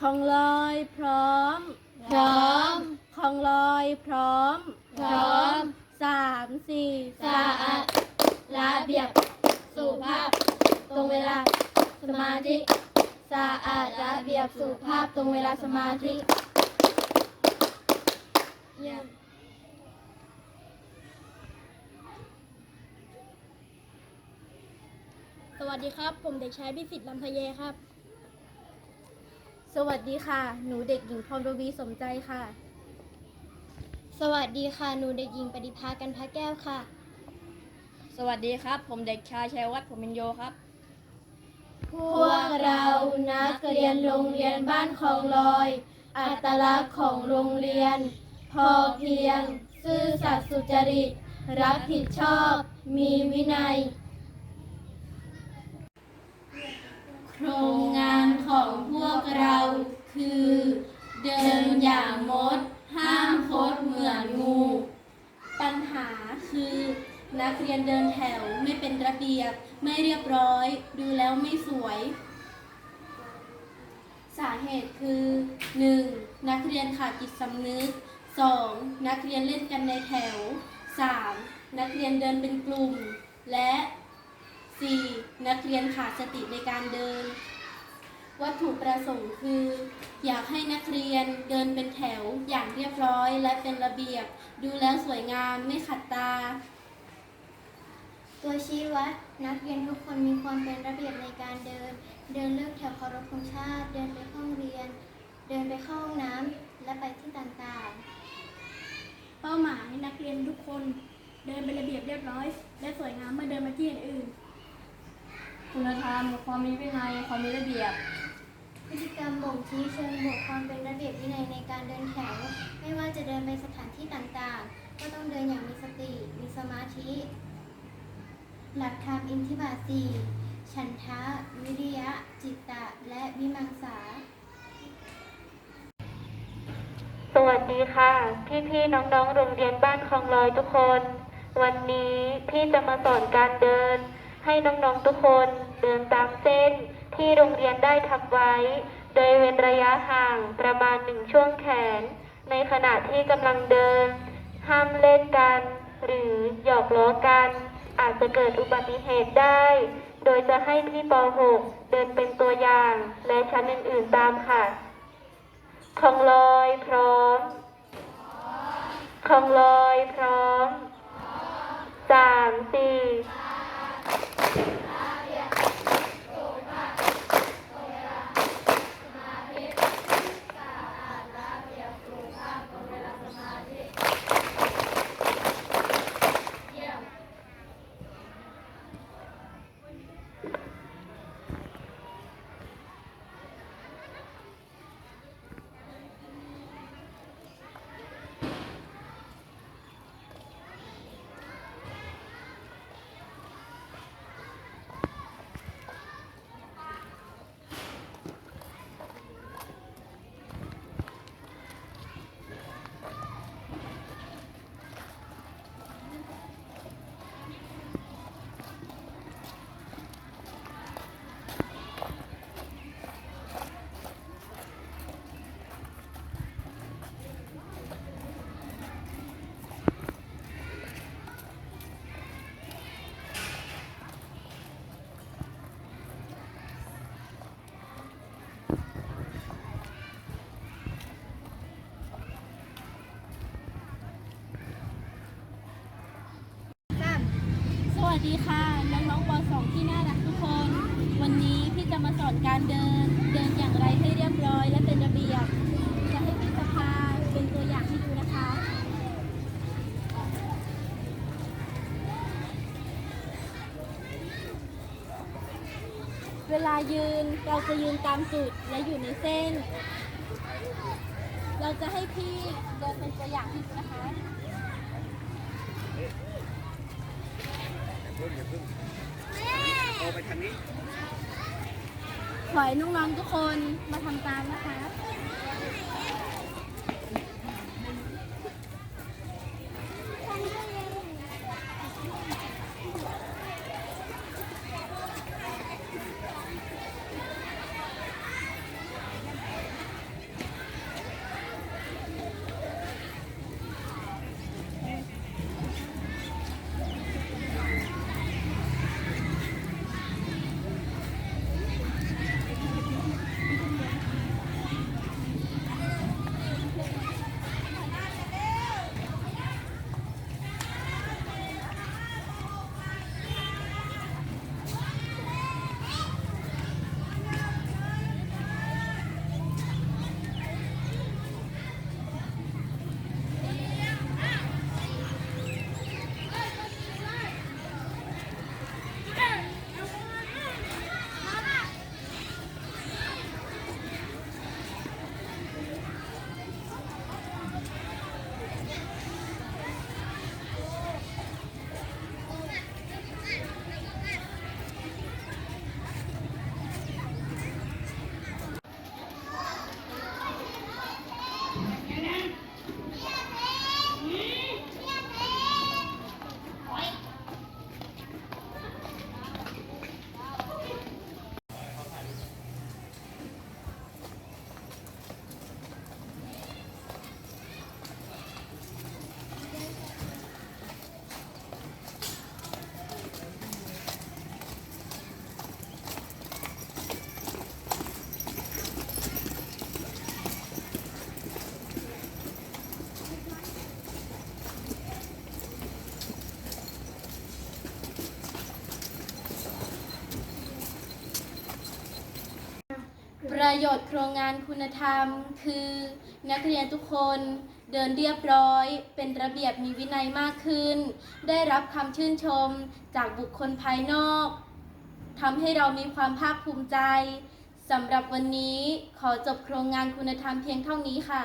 ของลอยพร้อม พร้อมของลอยพร้อม พร้อมสามสี่สะอาดระเบียบ สุภาพ ตรงเวลา สมาธิสะอาดระเบียบสุภาพตรงเวลาสมาธิเยี่ยมสวัสดีครับ ผมเด็กชายพิสิทธิ์ลำพะเยครับ สวัสดีค่ะ หนูเด็กหญิงพรประวีสมใจค่ะ สวัสดีค่ะ หนูเด็กหญิงปฏิภากันพระแก้วค่ะ สวัสดีครับ ผมเด็กชายชัยวัฒน์ผมเป็นโยครับ พวกเรานักเรียนโรงเรียนบ้านคลองลอย อัตลักษณ์ของโรงเรียน พอเพียง ซื่อสัตย์สุจริต รับผิดชอบ มีวินัย โครงงาน ของพวกเราคือ เดินอย่างมด ห้ามคดเหมือนงู ปัญหาคือ นักเรียนเดินแถวไม่เป็นระเบียบ ไม่เรียบร้อย ดูแล้วไม่สวย สาเหตุคือ 1. นักเรียนขาดจิตสำนึก 2. นักเรียนเล่นกันในแถว 3. นักเรียนเดินเป็นกลุ่ม และ 4. นักเรียนขาดสติในการเดิน วัตถุประสงค์คือ อยากให้นักเรียนเดินเป็นแถวอย่างเรียบร้อยและเป็นระเบียบ ดูแล้วสวยงามไม่ขัดตา ตัวชี้วัดนักเรียนทุกคนมีความเป็นระเบียบในการเดิน เดินเลือกแถวเคารพธงชาติ เดินไปห้องเรียน เดินไปเข้าห้องน้ำและไปที่ต่างเป้าหมายนักเรียนทุกคนเดินเป็นระเบียบเรียบร้อย และสวยงามเมื่อเดินมาที่อื่นคุณธรรมความมีวินัยความมีระเบียบ ๆ พฤติกรรมบ่ งชี้เชิงบวกความเป็นระเบียบวินัยในการเดินแถว ไม่ว่าจะเดินไปสถานที่ต่างๆ ก็ต้องเดินอย่างมีสติ มีสมาธิ หลักธรรมอินทิบาทสี่ฉันทะ วิริยะ จิตตะ และวิมังสา สวัสดีค่ะพี่พี่ๆน้องๆ โรงเรียนบ้านคลองลอยทุกคน วันนี้พี่จะมาสอนการเดิน ให้น้องๆทุกคนเดินตามเส้นที่โรงเรียนได้ทำไว้ โดยเว้นระยะห่างประมาณหนึ่งช่วงแขน ในขณะที่กำลังเดิน ห้ามเล่นกัน หรือหยอกล้อกัน อาจจะเกิดอุบัติเหตุได้ โดยจะให้พี่ป .6 เดินเป็นตัวอย่าง และชั้นอื่นๆตามค่ะคองลอยพร้อมคองลอยพร้อมสามสี่ ดีค่ะน้องๆป .2 ที่น่ารักทุกคน วันนี้พี่จะมาสอนการเดิน เดินอย่างไรให้เรียบร้อยและเป็นระเบียบ จะให้พี่สภาเป็นตัวอย่างให้ดูนะคะ เวลายืนเราจะยืนตามจุดและอยู่ในเส้น เราจะให้พี่เดินเป็นตัวอย่างให้ดูนะคะ อย่าพิ่งโตไปทางนี้ขอให้น้องๆทุกคนมาทำตามนะคะ ประโยชน์โครงงานคุณธรรม คือ นักเรียนทุกคนเดินเรียบร้อย เป็นระเบียบมีวินัยมากขึ้น ได้รับคำชื่นชมจากบุคคลภายนอกทำให้เรามีความภาคภูมิใจสำหรับวันนี้ขอจบโครงงานคุณธรรมเพียงเท่านี้ค่ะ